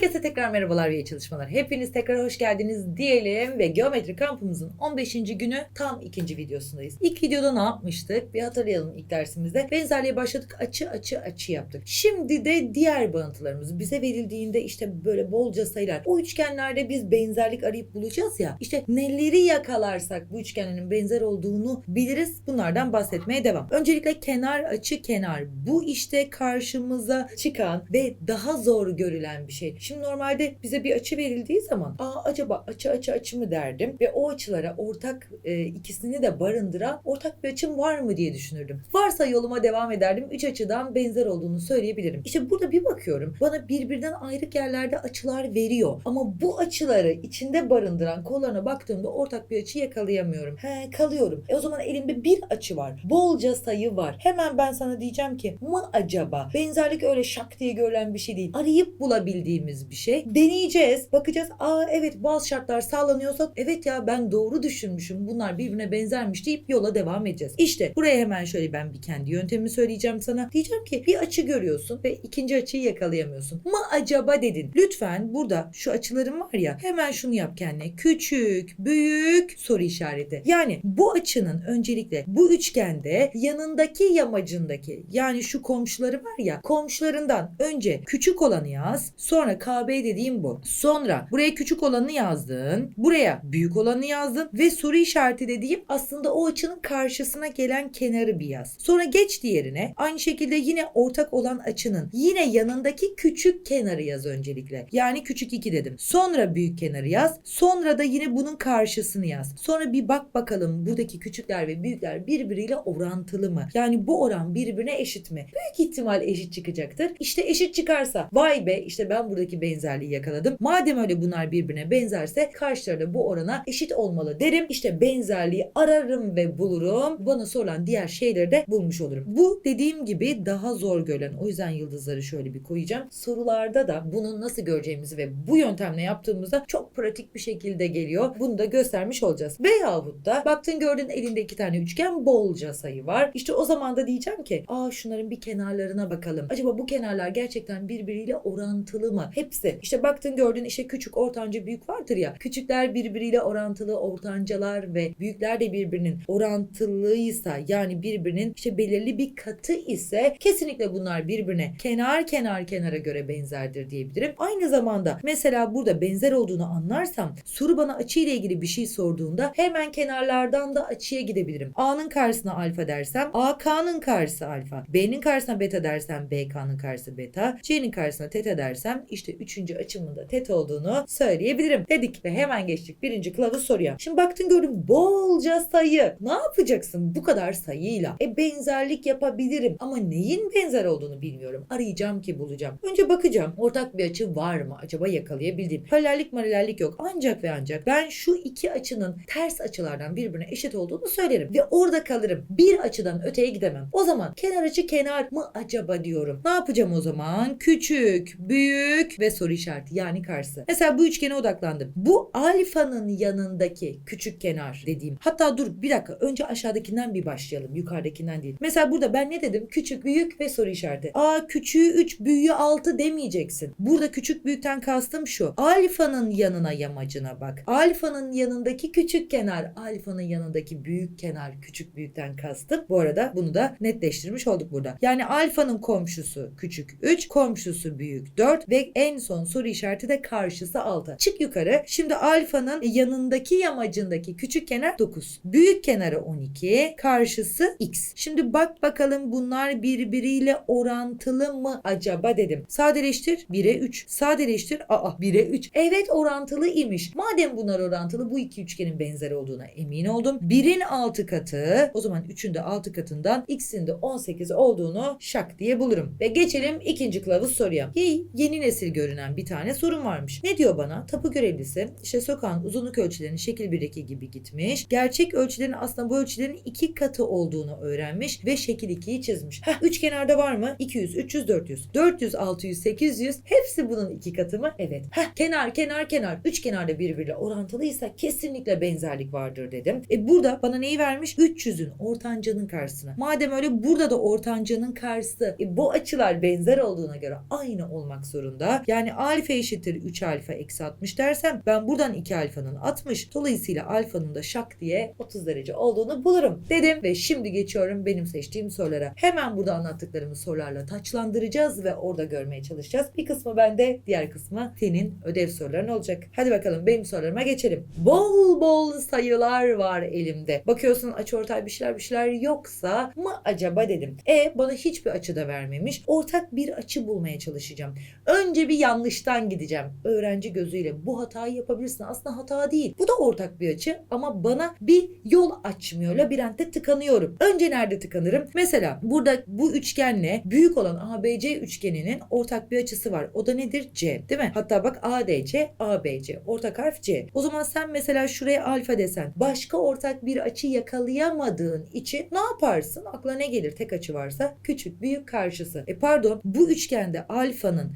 Herkese tekrar merhabalar ve çalışmalar. Hepiniz tekrar hoş geldiniz diyelim ve geometri kampımızın 15. günü tam ikinci videosundayız. İlk videoda ne yapmıştık? Bir hatırlayalım ilk dersimizde. Benzerliğe başladık. Açı açı açı yaptık. Şimdi de diğer bağıntılarımız bize verildiğinde işte böyle bolca sayılar. O üçgenlerde biz benzerlik arayıp bulacağız ya. İşte neleri yakalarsak bu üçgenlerin benzer olduğunu biliriz. Bunlardan bahsetmeye devam. Öncelikle kenar açı kenar. Bu işte karşımıza çıkan ve daha zor görülen bir şey. Şimdi normalde bize bir açı verildiği zaman aa acaba açı açı açı mı derdim ve o açılara ortak e, ikisini de barındıran ortak bir açım var mı diye düşünürdüm. Varsa yoluma devam ederdim. Üç açıdan benzer olduğunu söyleyebilirim. İşte burada bir bakıyorum. Bana birbirinden ayrık yerlerde açılar veriyor. Ama bu açıları içinde barındıran kollarına baktığımda ortak bir açı yakalayamıyorum. He kalıyorum. E o zaman elimde bir açı var. Bolca sayı var. Hemen ben sana diyeceğim ki mı acaba? Benzerlik öyle şak diye görülen bir şey değil. Arayıp bulabildiğimiz bir şey. Deneyeceğiz. Bakacağız. Aa evet bazı şartlar sağlanıyorsa evet ya ben doğru düşünmüşüm. Bunlar birbirine benzermiş deyip yola devam edeceğiz. İşte buraya hemen şöyle ben bir kendi yöntemimi söyleyeceğim sana. Diyeceğim ki bir açı görüyorsun ve ikinci açıyı yakalayamıyorsun. Mı acaba dedin. Lütfen burada şu açıların var ya hemen şunu yap kendine. Küçük, büyük soru işareti. Yani bu açının öncelikle bu üçgende yanındaki yamacındaki yani şu komşuları var ya komşularından önce küçük olanı yaz. Sonra KB dediğim bu. Sonra buraya küçük olanı yazdın. Buraya büyük olanı yazdın ve soru işareti dediğim aslında o açının karşısına gelen kenarı bir yaz. Sonra geç diğerine. Aynı şekilde yine ortak olan açının yine yanındaki küçük kenarı yaz öncelikle. Yani küçük 2 dedim. Sonra büyük kenarı yaz. Sonra da yine bunun karşısını yaz. Sonra bir bak bakalım buradaki küçükler ve büyükler birbiriyle orantılı mı? Yani bu oran birbirine eşit mi? Büyük ihtimal eşit çıkacaktır. İşte eşit çıkarsa vay be işte ben buradaki benzerliği yakaladım. Madem öyle bunlar birbirine benzerse karşıları da bu orana eşit olmalı derim. İşte benzerliği ararım ve bulurum. Bana sorulan diğer şeyleri de bulmuş olurum. Bu dediğim gibi daha zor görülen. O yüzden yıldızları şöyle bir koyacağım. Sorularda da bunu nasıl göreceğimizi ve bu yöntemle yaptığımızda çok pratik bir şekilde geliyor. Bunu da göstermiş olacağız. Veyahut da baktın gördün elinde iki tane üçgen bolca sayı var. İşte o zaman da diyeceğim ki aa şunların bir kenarlarına bakalım. Acaba bu kenarlar gerçekten birbiriyle orantılı mı? Hepsi. İşte baktın gördün işte küçük, ortanca, büyük vardır ya. Küçükler birbiriyle orantılı, ortancalar ve büyükler de birbirinin orantılıysa yani birbirinin işte belirli bir katı ise kesinlikle bunlar birbirine kenar kenar kenara göre benzerdir diyebilirim. Aynı zamanda mesela burada benzer olduğunu anlarsam soru bana açı ile ilgili bir şey sorduğunda hemen kenarlardan da açıya gidebilirim. A'nın karşısına alfa dersem AK'nın karşısı alfa. B'nin karşısına beta dersem BK'nın karşısı beta. C'nin karşısına teta dersem işte üçüncü açımın da teta olduğunu söyleyebilirim. Dedik ve hemen geçtik birinci kılavuz soruya. Şimdi baktın gördün bolca sayı. Ne yapacaksın bu kadar sayıyla? E benzerlik yapabilirim ama neyin benzer olduğunu bilmiyorum. Arayacağım ki bulacağım. Önce bakacağım ortak bir açı var mı acaba yakalayabildiğim. Paralellik paralellik yok. Ancak ve ancak ben şu iki açının ters açılardan birbirine eşit olduğunu söylerim. Ve orada kalırım. Bir açıdan öteye gidemem. O zaman kenar açı kenar mı acaba diyorum. Ne yapacağım o zaman? Küçük, büyük ve soru işareti yani karşısı. Mesela bu üçgene odaklandım. Bu alfanın yanındaki küçük kenar dediğim. Hatta dur bir dakika önce aşağıdakinden bir başlayalım. Yukarıdakinden değil. Mesela burada ben ne dedim? Küçük, büyük ve soru işareti. Aa küçüğü 3, büyüğü 6 demeyeceksin. Burada küçük büyükten kastım şu. Alfanın yanına yamacına bak. Alfanın yanındaki küçük kenar, alfanın yanındaki büyük kenar küçük büyükten kastım. Bu arada bunu da netleştirmiş olduk burada. Yani alfanın komşusu küçük 3, komşusu büyük 4 ve en son soru işareti de karşısı 6. Çık yukarı. Şimdi alfanın yanındaki yamacındaki küçük kenar 9. Büyük kenarı 12, karşısı x. Şimdi bak bakalım bunlar birbiriyle orantılı mı acaba dedim. Sadeleştir 1'e 3. Sadeleştir aa 1'e 3. Evet orantılı imiş. Madem bunlar orantılı bu iki üçgenin benzer olduğuna emin oldum. 1'in 6 katı o zaman 3'ün de 6 katından x'in de 18 olduğunu şak diye bulurum. Ve geçelim ikinci kılavuz soruya. Hey, yeni nesil görünen bir tane sorun varmış. Ne diyor bana? Tapu görevlisi işte sokağın uzunluk ölçülerinin şekil 1'deki gibi gitmiş. Gerçek ölçülerin aslında bu ölçülerin iki katı olduğunu öğrenmiş ve şekil 2'yi çizmiş. Heh, üç kenarda var mı? 200, 300, 400. 400, 600, 800 hepsi bunun iki katı mı? Evet. Heh, kenar, kenar, kenar. Üç kenarda birbiriyle orantılıysa kesinlikle benzerlik vardır dedim. E burada bana neyi vermiş? 300'ün ortancanın karşısına. Madem öyle burada da ortancanın karşısı. E bu açılar benzer olduğuna göre aynı olmak zorunda. Yani alfa eşittir 3 alfa eksi 60 dersem ben buradan 2 alfanın 60 dolayısıyla alfanın da şak diye 30 derece olduğunu bulurum dedim ve şimdi geçiyorum benim seçtiğim sorulara. Hemen burada anlattıklarımı sorularla taçlandıracağız ve orada görmeye çalışacağız. Bir kısmı bende diğer kısmı senin ödev soruların olacak. Hadi bakalım benim sorularıma geçelim. Bol bol sayılar var elimde. Bakıyorsun açıortay bir şeyler bir şeyler yoksa mı acaba dedim. E bana hiçbir açı da vermemiş. Ortak bir açı bulmaya çalışacağım. Önce bir yanlıştan gideceğim. Öğrenci gözüyle bu hatayı yapabilirsin. Aslında hata değil. Bu da ortak bir açı ama bana bir yol açmıyor. Labirentte tıkanıyorum. Önce nerede tıkanırım? Mesela burada bu üçgenle büyük olan ABC üçgeninin ortak bir açısı var. O da nedir? C. Değil mi? Hatta bak ADC, ABC. Ortak harf C. O zaman sen mesela şuraya alfa desen başka ortak bir açı yakalayamadığın için ne yaparsın? Aklına ne gelir tek açı varsa? Küçük, büyük karşısı. E pardon bu üçgende alfanın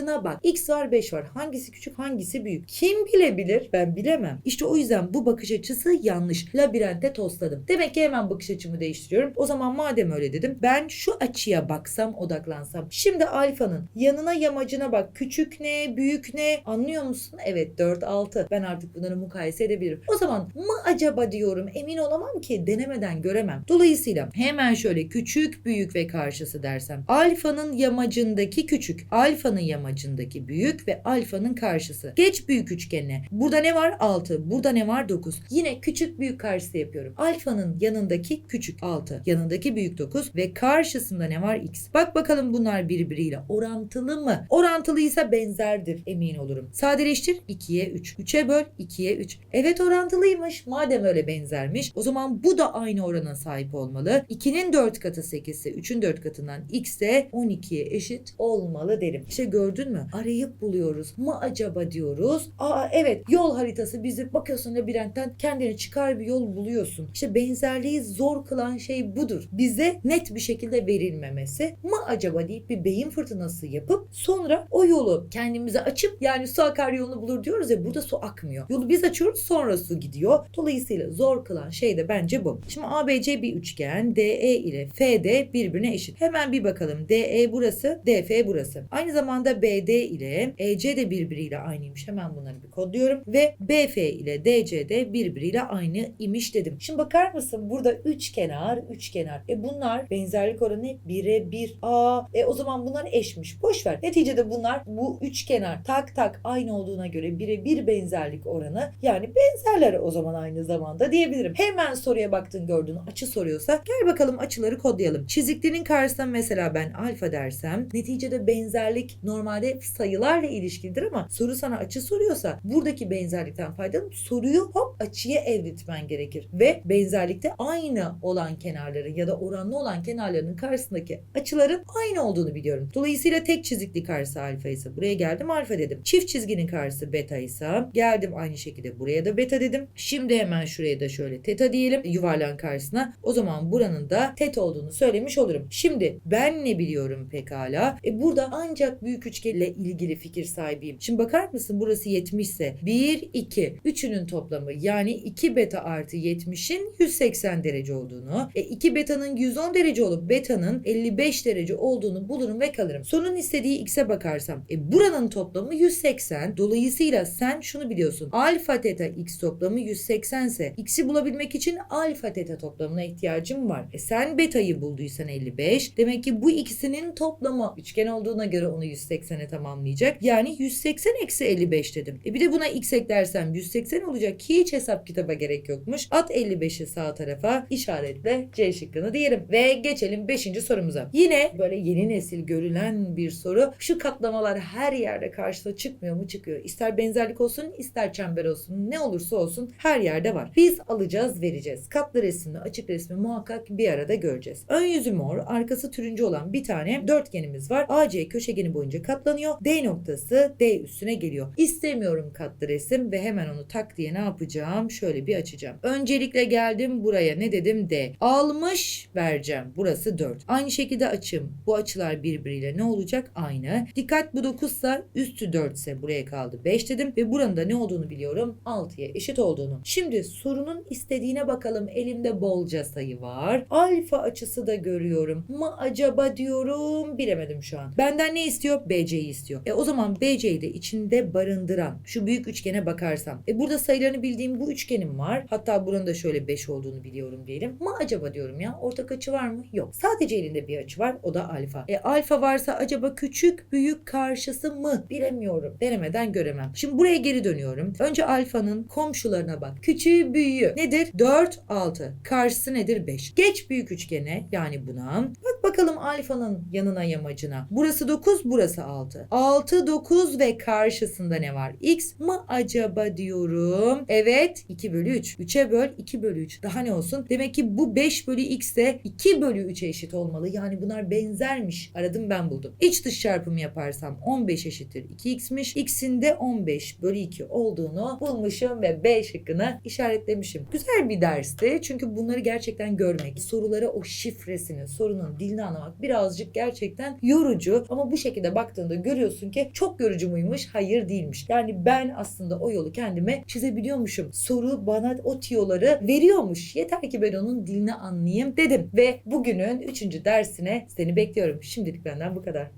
komşularına bak. X var 5 var. Hangisi küçük hangisi büyük? Kim bilebilir? Ben bilemem. İşte o yüzden bu bakış açısı yanlış. Labirentte tosladım. Demek ki hemen bakış açımı değiştiriyorum. O zaman madem öyle dedim ben şu açıya baksam odaklansam. Şimdi alfanın yanına yamacına bak. Küçük ne büyük ne anlıyor musun? Evet 4 6. Ben artık bunları mukayese edebilirim. O zaman mı acaba diyorum emin olamam ki denemeden göremem. Dolayısıyla hemen şöyle küçük büyük ve karşısı dersem. Alfanın yamacındaki küçük. Alfanın yamacındaki büyük ve alfanın karşısı. Geç büyük üçgenine. Burada ne var? 6. Burada ne var? 9. Yine küçük büyük karşısı yapıyorum. Alfanın yanındaki küçük 6. Yanındaki büyük 9 ve karşısında ne var? X. Bak bakalım bunlar birbiriyle orantılı mı? Orantılıysa benzerdir emin olurum. Sadeleştir 2'ye 3. 3'e böl 2'ye 3. Evet orantılıymış. Madem öyle benzermiş o zaman bu da aynı orana sahip olmalı. 2'nin 4 katı 8 ise 3'ün 4 katından x de 12'ye eşit olmalı derim. İşte gördün mü? Arayıp buluyoruz. Mı acaba diyoruz. Aa evet yol haritası bizi bakıyorsun labirentten kendini çıkar bir yol buluyorsun. İşte benzerliği zor kılan şey budur. Bize net bir şekilde verilmemesi. Mı acaba deyip bir beyin fırtınası yapıp sonra o yolu kendimize açıp yani su akar yolunu bulur diyoruz ya burada su akmıyor. Yolu biz açıyoruz sonra su gidiyor. Dolayısıyla zor kılan şey de bence bu. Şimdi ABC bir üçgen DE ile FD birbirine eşit. Hemen bir bakalım. DE burası, DF burası. Aynı zamanda BD ile EC de birbiriyle aynıymış. Hemen bunları bir kodluyorum. Ve BF ile DC de birbiriyle aynı imiş dedim. Şimdi bakar mısın? Burada üç kenar, üç kenar. E bunlar benzerlik oranı 1'e 1. Aa, e o zaman bunlar eşmiş. Boş ver. Neticede bunlar bu üç kenar tak tak aynı olduğuna göre 1'e 1 benzerlik oranı yani benzerler o zaman aynı zamanda diyebilirim. Hemen soruya baktın gördün açı soruyorsa gel bakalım açıları kodlayalım. Çiziklinin karşısına mesela ben alfa dersem neticede benzerlik normalde sayılarla ilişkilidir ama soru sana açı soruyorsa buradaki benzerlikten faydalanıp soruyu hop açıya evritmen gerekir. Ve benzerlikte aynı olan kenarların ya da oranlı olan kenarlarının karşısındaki açıların aynı olduğunu biliyorum. Dolayısıyla tek çizikli karşısı alfa ise buraya geldim alfa dedim. Çift çizginin karşısı beta ise geldim aynı şekilde buraya da beta dedim. Şimdi hemen şuraya da şöyle teta diyelim yuvarlağın karşısına. O zaman buranın da tet olduğunu söylemiş olurum. Şimdi ben ne biliyorum pekala? E burada ancak büyük üçgenle ilgili fikir sahibiyim. Şimdi bakar mısın burası 70 ise 1, 2, üçünün toplamı yani 2 beta artı 70'in 180 derece olduğunu, e 2 betanın 110 derece olup betanın 55 derece olduğunu bulurum ve kalırım. Sonun istediği x'e bakarsam e buranın toplamı 180. Dolayısıyla sen şunu biliyorsun. Alfa teta x toplamı 180 ise x'i bulabilmek için alfa teta toplamına ihtiyacım var. E sen beta'yı bulduysan 55. Demek ki bu ikisinin toplamı üçgen olduğuna göre onu 180'e tamamlayacak. Yani 180 eksi 55 dedim. E bir de buna x eklersem 180 olacak. Hiç hesap kitaba gerek yokmuş. At 55'i sağ tarafa işaretle C şıkkını diyelim. Ve geçelim 5. sorumuza. Yine böyle yeni nesil görülen bir soru. Şu katlamalar her yerde karşıda çıkmıyor mu? Çıkıyor. İster benzerlik olsun ister çember olsun. Ne olursa olsun her yerde var. Biz alacağız vereceğiz. Katlı resmi açık resmi muhakkak bir arada göreceğiz. Ön yüzü mor arkası turuncu olan bir tane dörtgenimiz var. AC köşegeni boyunca katlanıyor. D noktası D üstüne geliyor. İstemiyorum katlı resim ve hemen onu tak diye ne yapacağım? Şöyle bir açacağım. Öncelikle geldim buraya ne dedim? D. Almış vereceğim. Burası 4. Aynı şekilde açım. Bu açılar birbiriyle ne olacak? Aynı. Dikkat bu 9 ise üstü 4 ise buraya kaldı 5 dedim ve buranın da ne olduğunu biliyorum. 6'ya eşit olduğunu. Şimdi sorunun istediğine bakalım. Elimde bolca sayı var. Alfa açısı da görüyorum. Mı acaba diyorum bilemedim şu an. Benden ne istiyor? BC BC'yi istiyor. E o zaman BC'yi de içinde barındıran şu büyük üçgene bakarsam. E burada sayılarını bildiğim bu üçgenim var. Hatta buranın da şöyle 5 olduğunu biliyorum diyelim. Ama acaba diyorum ya ortak açı var mı? Yok. Sadece elinde bir açı var. O da alfa. E alfa varsa acaba küçük büyük karşısı mı? Bilemiyorum. Denemeden göremem. Şimdi buraya geri dönüyorum. Önce alfanın komşularına bak. Küçüğü büyüğü nedir? 4 6. Karşısı nedir? 5. Geç büyük üçgene yani buna. Bak bakalım alfanın yanına yamacına. Burası 9, burası 6. 6 9 ve karşısında ne var? X mı acaba diyorum. Evet 2 bölü 3. 3'e böl 2 bölü 3. Daha ne olsun? Demek ki bu 5 bölü x de 2 bölü 3'e eşit olmalı. Yani bunlar benzermiş. Aradım ben buldum. İç dış çarpımı yaparsam 15 eşittir 2x'miş. X'in de 15 bölü 2 olduğunu bulmuşum ve B şıkkını işaretlemişim. Güzel bir dersti. Çünkü bunları gerçekten görmek, sorulara o şifresini, sorunun dilini anlamak birazcık gerçekten yorucu. Ama bu şekilde baktığında görüyorsun ki çok yorucu muymuş? Hayır değilmiş. Yani ben aslında o yolu kendime çizebiliyormuşum. Soru bana o tiyoları veriyormuş. Yeter ki ben onun dilini anlayayım dedim. Ve bugünün 3. dersine seni bekliyorum. Şimdilik benden bu kadar.